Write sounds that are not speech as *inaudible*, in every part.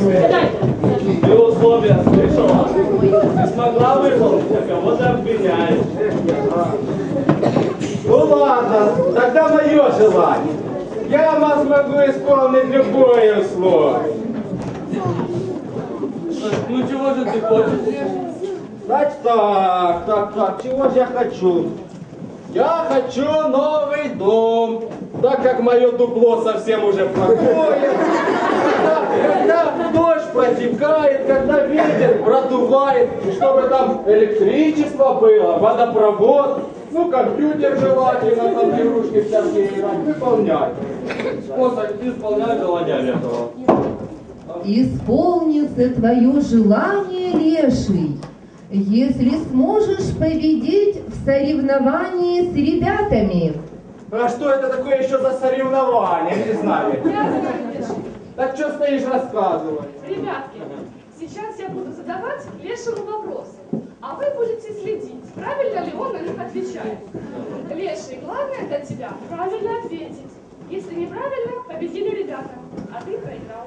Ты условия слышала? Не смогла выполнить, а кого ты обвиняешь? Ну ладно, тогда мое желание. Я вас могу исполнить любое условие. Ну чего же ты хочешь? Значит так, так, так, чего же я хочу? Я хочу новый дом, так как мое дупло совсем уже плохое. Когда, дождь протекает, когда ветер продувает, чтобы там электричество было, водопровод, ну компьютер желательно, там игрушки всякие играть, выполнять. Способ исполняй желание этого. Исполнится твое желание, леший, если сможешь победить в соревновании с ребятами. А что это такое еще за соревнование, не знаю. Так что стоишь, рассказывай. Ребятки, сейчас я буду задавать Лешему вопросы, а вы будете следить, правильно ли он на них отвечает. Леший, главное для тебя правильно ответить. Если неправильно, победили ребята, а ты проиграл.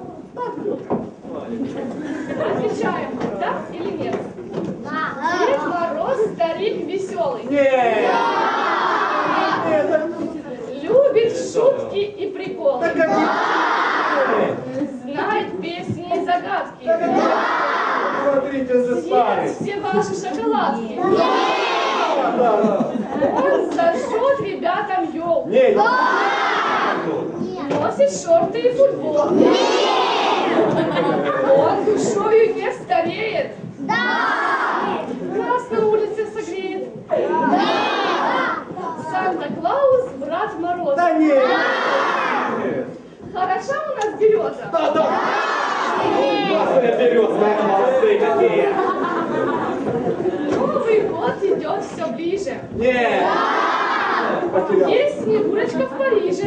Отвечаем, песни и загадки. Смотрите за. Съест все ваши шоколадки. Да, да. Он зажжет ребятам елку. Нет. Носит шорты и футбол. Он душою не стареет. Нас на улице согреет. Санта-Клаус, брат Мороз. Да нет. Хороша у нас береза. Да, да. Классная березка, молодцы какие. Новый год идет все ближе. Нет. Потерял. Есть Снегурочка в Париже.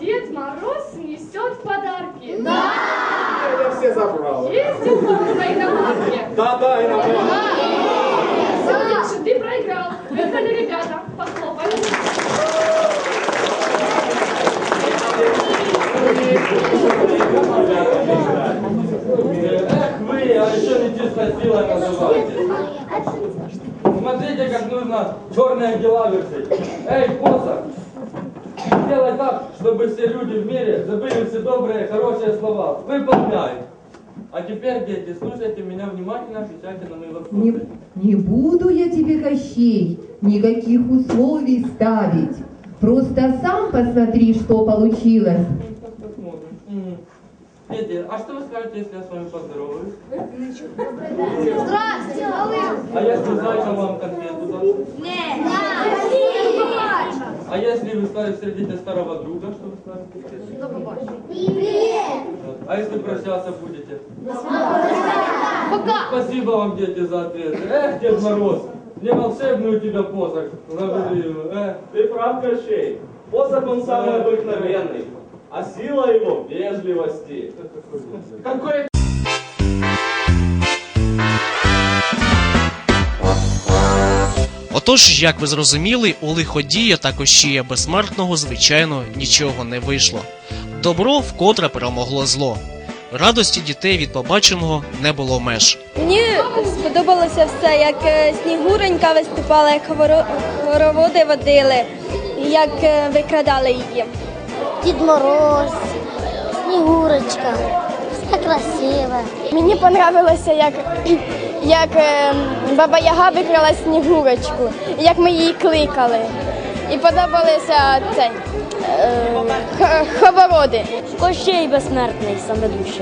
Дед Мороз несет подарки. Я все забрал. Ездит на иномарке. Да, да, и на Леша, ты проиграл. Выиграли ребята. Похлопали. Эх вы, а еще не чисто силой называете. Как нужно черные дела вершить. Эй, посох, сделай так, чтобы все люди в мире забыли все добрые, хорошие слова. Выполняй. А теперь, дети, слушайте меня внимательно, отвечайте на мои Не, вопросы. не буду я тебе, Кощей, никаких условий ставить. Просто сам посмотри, что получилось. Дети, а что вы скажете, если я с вами поздороваюсь? Здравствуйте, малыш. А если зайцем вам конфету дам? А если вы встретите старого друга, что вы скажете? А если прощаться будете? Пока. Спасибо вам, дети, за ответ. Эх, Дед Мороз, мне волшебный у тебя посох. Забери его, эх. Ты прав, Кощей. Посох он самый обыкновенный, а сила его в вежливости. Какой Отож, як ви зрозуміли, у лиходія та кощія безсмертного, звичайно, нічого не вийшло. Добро вкотре перемогло зло. Радості дітей від побаченого не було меж. Мені сподобалося все, як е, Снігуренька виступала, як хороводи водили, як е, викрадали її. Дід Мороз, Снігурочка, все красиве. Мені подобалося, як, як е, Баба Яга викрала Снігурочку, як ми її кликали. І подобалося цей е, х- хороводи. Кощей безсмертний саме дужче.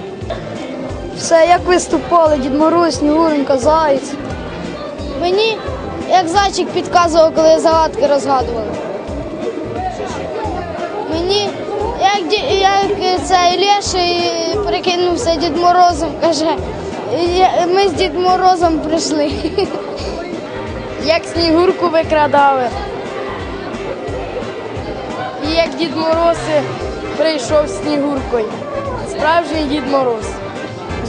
Це як виступали Дід Мороз, Снігуренька, Заєць. Мені як зайчик підказував, коли загадки розгадували. Мені як, як цей Леший прикинувся Дід Морозом, каже, ми з Дід Морозом прийшли. *laughs* Як Снігурку викрадали. І як Дід Мороз прийшов з Снігуркою. Справжній Дід Мороз.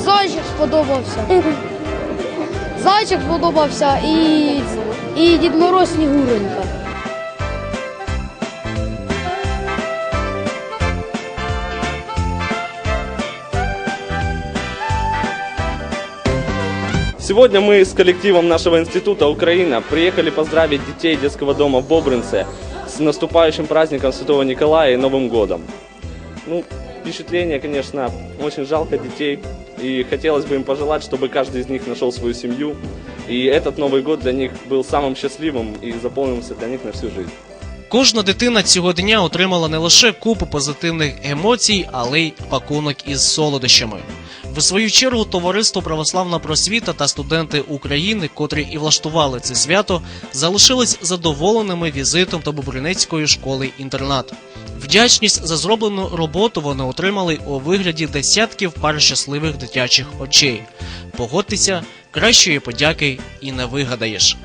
Зайчик сподобався. *laughs* Зайчик сподобався і, і Дід Мороз Снігуренька. Сегодня мы с коллективом нашего института Украина приехали поздравить детей детского дома в Бобринце с наступающим праздником Святого Николая и Новым годом. Ну, впечатление, конечно, очень жалко детей. И хотелось бы им пожелать, чтобы каждый из них нашел свою семью. И этот Новый год для них был самым счастливым и заполнился для них на всю жизнь. Кожна дитина цього дня отримала не лише купу позитивних емоцій, але й пакунок із солодощами. В свою чергу товариство Православна просвіта та студенти України, котрі і влаштували це свято, залишились задоволеними візитом до Бобринецької школи інтернат. Вдячність за зроблену роботу вони отримали у вигляді десятків пар щасливих дитячих очей. Погодьтеся, кращої подяки і не вигадаєш.